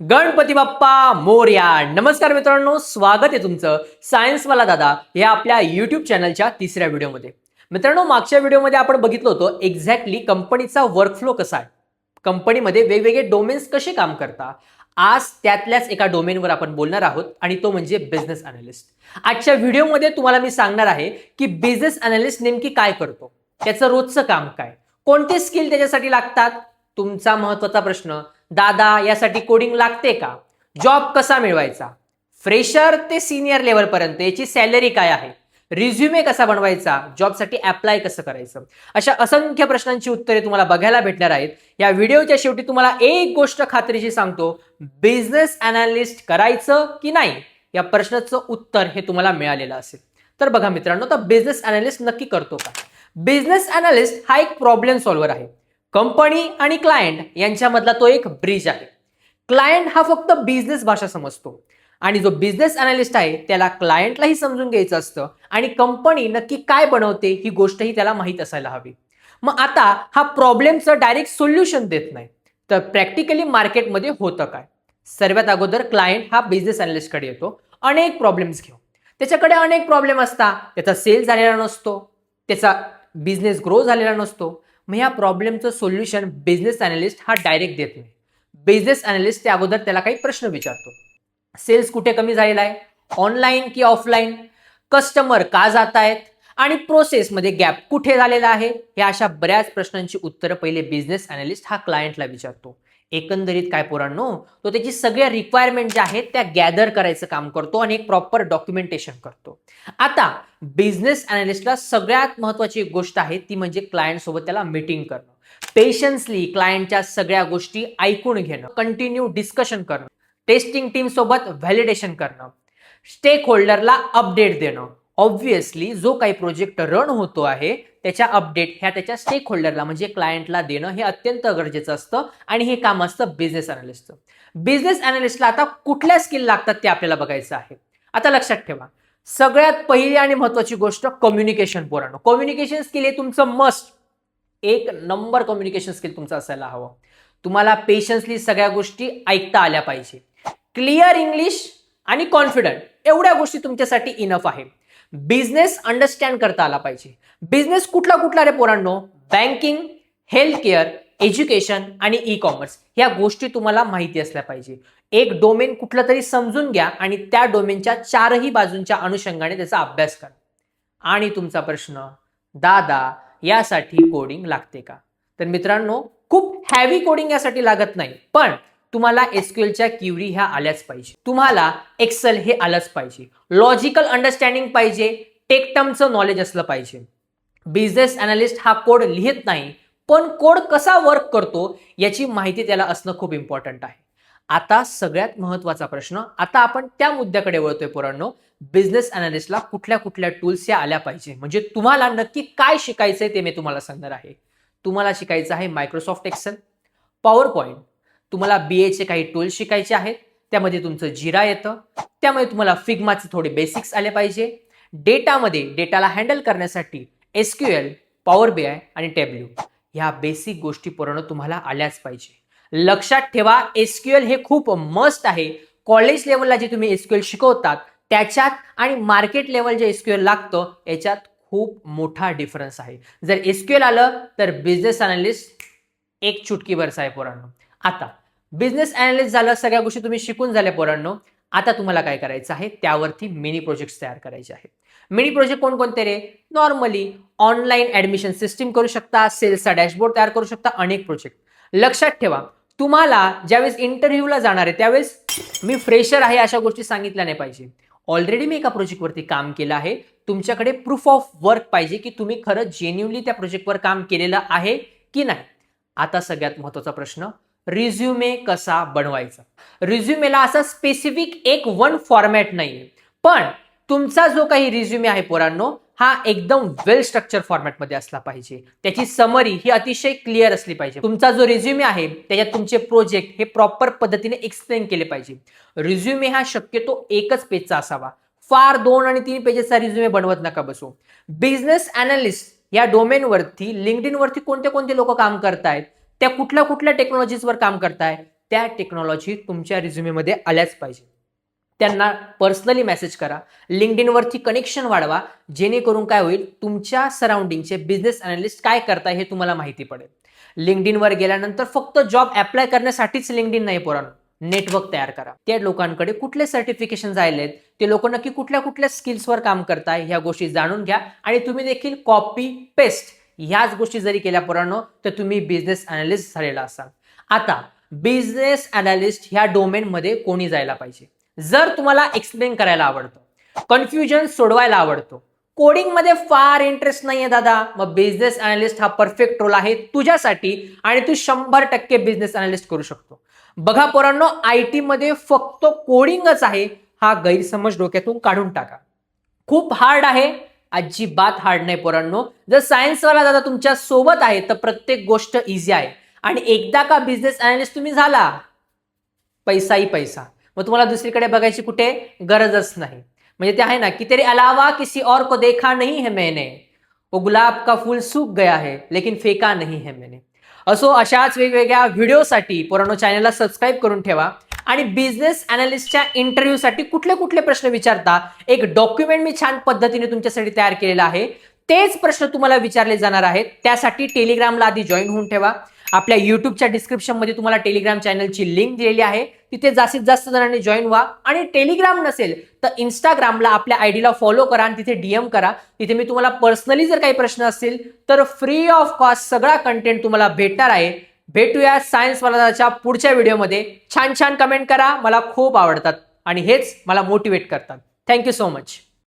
गणपती बाप्पा मोर्या. नमस्कार मित्रांनो स्वागत आहे तुमचं सायन्सवाला दादा या आपल्या युट्यूब चॅनलच्या तिसऱ्या व्हिडिओमध्ये. मित्रांनो मागच्या व्हिडिओमध्ये आपण बघितलं होतं एक्झॅक्टली कंपनीचा वर्कफ्लो कसा आहे. कंपनीमध्ये वेगवेगळे डोमेन्स कसे काम करता आज त्यातल्याच एका डोमेनवर आपण बोलणार आहोत आणि तो म्हणजे बिझनेस अनालिस्ट आजच्या व्हिडिओमध्ये तुम्हाला मी सांगणार आहे की बिझनेस अनालिस्ट नेमकी काय करतो त्याचं रोजचं काम काय कोणते स्किल त्याच्यासाठी लागतात तुमचा महत्त्वाचा प्रश्न दादा यासाठी कोडिंग लागते का? जॉब कसा मिळवायचा? फ्रेशर ते सिनियर लेवलपर्यंत याची सॅलरी काय आहे? रिझ्युमे कसा बनवायचा? जॉबसाठी अप्लाय कसं करायचं? अशा असंख्य प्रश्नांची उत्तरे तुम्हाला बघायला भेटणार आहेत. या व्हिडिओच्या शेवटी तुम्हाला एक गोष्ट खात्रीशी सांगतो. बिझनेस अनालिस्ट करायचं की नाही? या प्रश्नाचं उत्तर हे तुम्हाला मिळालेलं असेल. तर बघा मित्रांनो तर बिझनेस अनालिस्ट नक्की करतो का? बिझनेस अनालिस्ट हा एक प्रॉब्लेम सॉल्व्हर आहे. कंपनी आणि क्लायंट यांच्यामधला तो एक ब्रिज आहे. क्लायंट हा फक्त बिझनेस भाषा समजतो. आणि जो बिझनेस अनालिस्ट आहे त्याला क्लायंटलाही समजून घ्यायचं असतं आणि कंपनी नक्की काय बनवते ही गोष्टही त्याला माहीत असायला हवी. मग आता हा प्रॉब्लेमचं डायरेक्ट सोल्युशन देत नाही. तर प्रॅक्टिकली मार्केटमध्ये होतं काय? सर्वात अगोदर क्लायंट हा बिझनेस अनालिस्टकडे येतो. अनेक प्रॉब्लेम्स घेऊन. त्याच्याकडे अनेक प्रॉब्लेम असतात. त्याचा सेल झालेला नसतो. त्याचा बिझनेस ग्रो झालेला नसतो. मग या प्रॉब्लेमचं सोल्युशन बिझनेस अनालिस्ट हा डायरेक्ट देत नाही बिझनेस अनालिस्ट त्या अगोदर त्याला काही प्रश्न विचारतो. सेल्स कुठे कमी झालेला आहे ऑनलाईन की ऑफलाईन कस्टमर का जात आहेत आणि प्रोसेसमध्ये गॅप कुठे झालेला आहे? या अशा बऱ्याच प्रश्नांची उत्तरं पहिले बिझनेस अनालिस्ट हा क्लायंटला विचारतो. एकंदरीत काय पोरांनो? तो त्याची सगळ्या रिक्वायरमेंट ज्या आहेत त्या गॅदर करायचं काम करतो आणि एक प्रॉपर डॉक्युमेंटेशन करतो. आता बिझनेस अनालिस्टला सगळ्यात महत्वाची एक गोष्ट आहे ती म्हणजे क्लायंट सोबत त्याला मीटिंग करणं. पेशन्सली क्लायंटच्या सगळ्या गोष्टी ऐकून घेणं कंटिन्यू डिस्कशन करणं टेस्टिंग टीम सोबत व्हॅलिडेशन करणं स्टेक होल्डरला अपडेट देणं. ऑब्व्हियसली जो काही प्रोजेक्ट रन होतो आहे त्याच्या अपडेट ह्या त्याच्या स्टेक होल्डरला म्हणजे क्लायंटला देणं हे अत्यंत गरजेचं असतं आणि हे काम असतं बिझनेस अनालिस्टचं बिझनेस अनालिस्टला आता कुठल्या स्किल लागतात ते आपल्याला बघायचं आहे. आता लक्षात ठेवा. सगळ्यात पहिली आणि महत्वाची गोष्ट कम्युनिकेशन पोरांनो. कम्युनिकेशन स्किल हे तुमचं मस्ट एक नंबर कम्युनिकेशन स्किल तुमचं असायला हवं. तुम्हाला पेशन्सली सगळ्या गोष्टी ऐकता आल्या पाहिजे. क्लिअर इंग्लिश आणि कॉन्फिडंट एवढ्या गोष्टी तुमच्यासाठी इनफ आहे. बिझनेस अंडरस्टँड करता आला पाहिजे. बिझनेस कुठला कुठला रे पोरांनो? बँकिंग हेल्थ केअर एज्युकेशन आणि ई कॉमर्स या गोष्टी तुम्हाला माहिती असल्या पाहिजे. एक डोमेन कुठलं तरी समजून घ्या आणि त्या डोमेनच्या चारही बाजूंच्या अनुषंगाने त्याचा अभ्यास करा. आणि तुमचा प्रश्न दादा यासाठी कोडिंग लागते का? तर मित्रांनो खूप हॅवी कोडिंग यासाठी लागत नाही. पण तुम्हाला एसक्यूएलच्या क्युरी ह्या आल्याच पाहिजे. तुम्हाला एक्सेल हे आलंच पाहिजे. लॉजिकल अंडरस्टँडिंग पाहिजे. टेकटमचं नॉलेज असलं पाहिजे. बिझनेस अनालिस्ट हा कोड लिहित नाही पण कोड कसा वर्क करतो याची माहिती त्याला असणं खूप इम्पॉर्टंट आहे. आता सगळ्यात महत्त्वाचा प्रश्न आता आपण त्या मुद्द्याकडे वळतोय पोरांनो. बिझनेस अनालिस्टला कुठल्या कुठल्या टूल्स या आल्या पाहिजे? म्हणजे तुम्हाला नक्की काय शिकायचंय ते मी तुम्हाला सांगणार आहे. तुम्हाला शिकायचं आहे मायक्रोसॉफ्ट एक्सेल पॉवर पॉईंट तुम्हाला बी एचे काही टूल्स शिकायचे आहेत. त्यामध्ये तुमचं जिरा येतं. त्यामध्ये तुम्हाला फिग्माचे थोडे बेसिक्स आले पाहिजे. डेटामध्ये डेटाला हँडल करण्यासाठी एसक्यूएल पॉवर बी आय आणि टेब्ल्यू ह्या बेसिक गोष्टी पूर्ण तुम्हाला आल्याच पाहिजे. लक्षात ठेवा एसक्यूएल हे खूप मस्ट आहे. कॉलेज लेवलला जे तुम्ही एसक्यूएल शिकवतात त्याच्यात आणि मार्केट लेवल जे एसक्यूएल लागतं याच्यात खूप मोठा डिफरन्स आहे. जर एसक्यूएल आलं तर बिझनेस अनालिस्ट एक चुटकीवरच आहे पोरांनो. आता बिझनेस अनालिस्ट झालं सगळ्या गोष्टी तुम्ही शिकून झाल्या पोरांनो. आता तुम्हाला काय करायचं आहे? त्यावरती मिनी प्रोजेक्ट तयार करायचे आहेत. मिनी प्रोजेक्ट कोणकोणते रे? नॉर्मली ऑनलाईन ऍडमिशन सिस्टीम करू शकता सेल्सचा डॅशबोर्ड तयार करू शकता अनेक प्रोजेक्ट लक्षात ठेवा तुम्हाला ज्यावेळेस इंटरव्ह्यूला जाणार आहे त्यावेळेस मी फ्रेशर आहे अशा गोष्टी सांगितल्या नाही पाहिजे. ऑलरेडी मी एका प्रोजेक्टवरती काम केलं आहे. तुमच्याकडे प्रूफ ऑफ वर्क पाहिजे की तुम्ही खरं जेन्युनली त्या प्रोजेक्टवर काम केलेलं आहे की नाही? आता सगळ्यात महत्त्वाचा प्रश्न रिझ्युमे कसा बनवायचा? रिझ्युमेला असा स्पेसिफिक एक वन फॉर्मॅट नाहीये. पण तुमचा जो काही रिझ्युमे आहे पोरांनो हा एकदम वेल स्ट्रक्चर फॉर्मॅटमध्ये असला पाहिजे. त्याची समरी ही अतिशय क्लिअर असली पाहिजे. तुमचा जो रिझ्युमे आहे त्याच्यात तुमचे प्रोजेक्ट हे प्रॉपर पद्धतीने एक्सप्लेन केले पाहिजे. रिझ्युमे हा शक्यतो एकच पेजचा असावा. फार दोन आणि तीन पेजेसचा रिझ्युमे बनवत नका बसू. बिझनेस अनालिस्ट या डोमेनवरती लिंकडिनवरती कोणते कोणते लोक काम करतायत? त्या कुठल्या कुठल्या टेक्नॉलॉजीजवर काम करताय त्या टेक्नॉलॉजी तुमच्या रिझ्युमेमध्ये आल्याच पाहिजे. त्यांना पर्सनली मेसेज करा. लिंकडिनवरती कनेक्शन वाढवा जेणेकरून काय होईल तुमच्या सराउंडिंगचे बिझनेस अनालिस्ट काय करताय हे तुम्हाला माहिती पडेल. लिंकडिनवर गेल्यानंतर फक्त जॉब अप्लाय करण्यासाठीच लिंकडिन नाही पोरांनो. नेटवर्क तयार करा. त्या लोकांकडे कुठले सर्टिफिकेशन आहेत ते लोक नक्की कुठल्या कुठल्या स्किल्सवर काम करताय ह्या गोष्टी जाणून घ्या आणि तुम्ही देखील कॉपी पेस्ट ह्याच गोष्टी जरी केल्या पोरांनो तर तुम्ही बिझनेस अनालिस्ट झालेला असाल. आता बिझनेस अनालिस्ट ह्या डोमेनमध्ये कोणी जायला पाहिजे? जर तुम्हाला एक्सप्लेन करायला आवडतं कन्फ्युजन सोडवायला आवडतो कोडिंगमध्ये फार इंटरेस्ट नाहीये दादा. मग बिझनेस अनालिस्ट हा परफेक्ट रोल आहे तुझ्यासाठी आणि तू शंभर टक्के बिझनेस अनालिस्ट करू शकतो. बघा पोरांनो आय टी मध्ये फक्त कोडिंगच आहे हा गैरसमज डोक्यातून काढून टाका. खूप हार्ड आहे अजिबात हार्ड नाही पोरांनो. जर सायन्सवाला दादा तुमच्यासोबत आहे तर प्रत्येक गोष्ट इझी आहे. आणि एकदा का बिझनेस अनालिस्ट तुम्ही झाला पैसाही पैसा. मग तुम्हाला दुसरीकडे बघायची कुठे गरजच नाही. म्हणजे ते आहे ना की तेरे अलावा किसी और को देखा नहीं है मैंने. वो गुलाब का फूल सूख गया है लेकिन फेका नहीं है मैंने. असो अशाच वेगवेगळ्या व्हिडिओसाठी पोरांनो चॅनलला सबस्क्राईब करून ठेवा. आणि बिझनेस अनालिस्टच्या इंटरव्ह्यूसाठी कुठले कुठले प्रश्न विचारता एक डॉक्युमेंट मी छान पद्धतीने तुमच्यासाठी तयार केलेला आहे. तेच प्रश्न तुम्हाला विचारले जाणार आहेत. त्यासाठी टेलिग्रामला आधी जॉईन होऊन ठेवा. आपल्या युट्यूबच्या डिस्क्रिप्शनमध्ये तुम्हाला टेलिग्राम चॅनलची लिंक दिलेली आहे. तिथे जास्तीत जास्त जणांनी जॉईन व्हा. आणि टेलिग्राम नसेल तर इंस्टाग्रामला आपल्या आयडीला फॉलो करा आणि तिथे डीएम करा. तिथे मी तुम्हाला पर्सनली जर काही प्रश्न असतील तर फ्री ऑफ कॉस्ट सगळा कंटेंट तुम्हाला भेटणार आहे. भेटूया सायन्स वालाच्या पुढच्या व्हिडिओमध्ये. छान छान कमेंट करा मला खूप आवडतात. आणि हेच मला मोटिवेट करतात. Thank you so much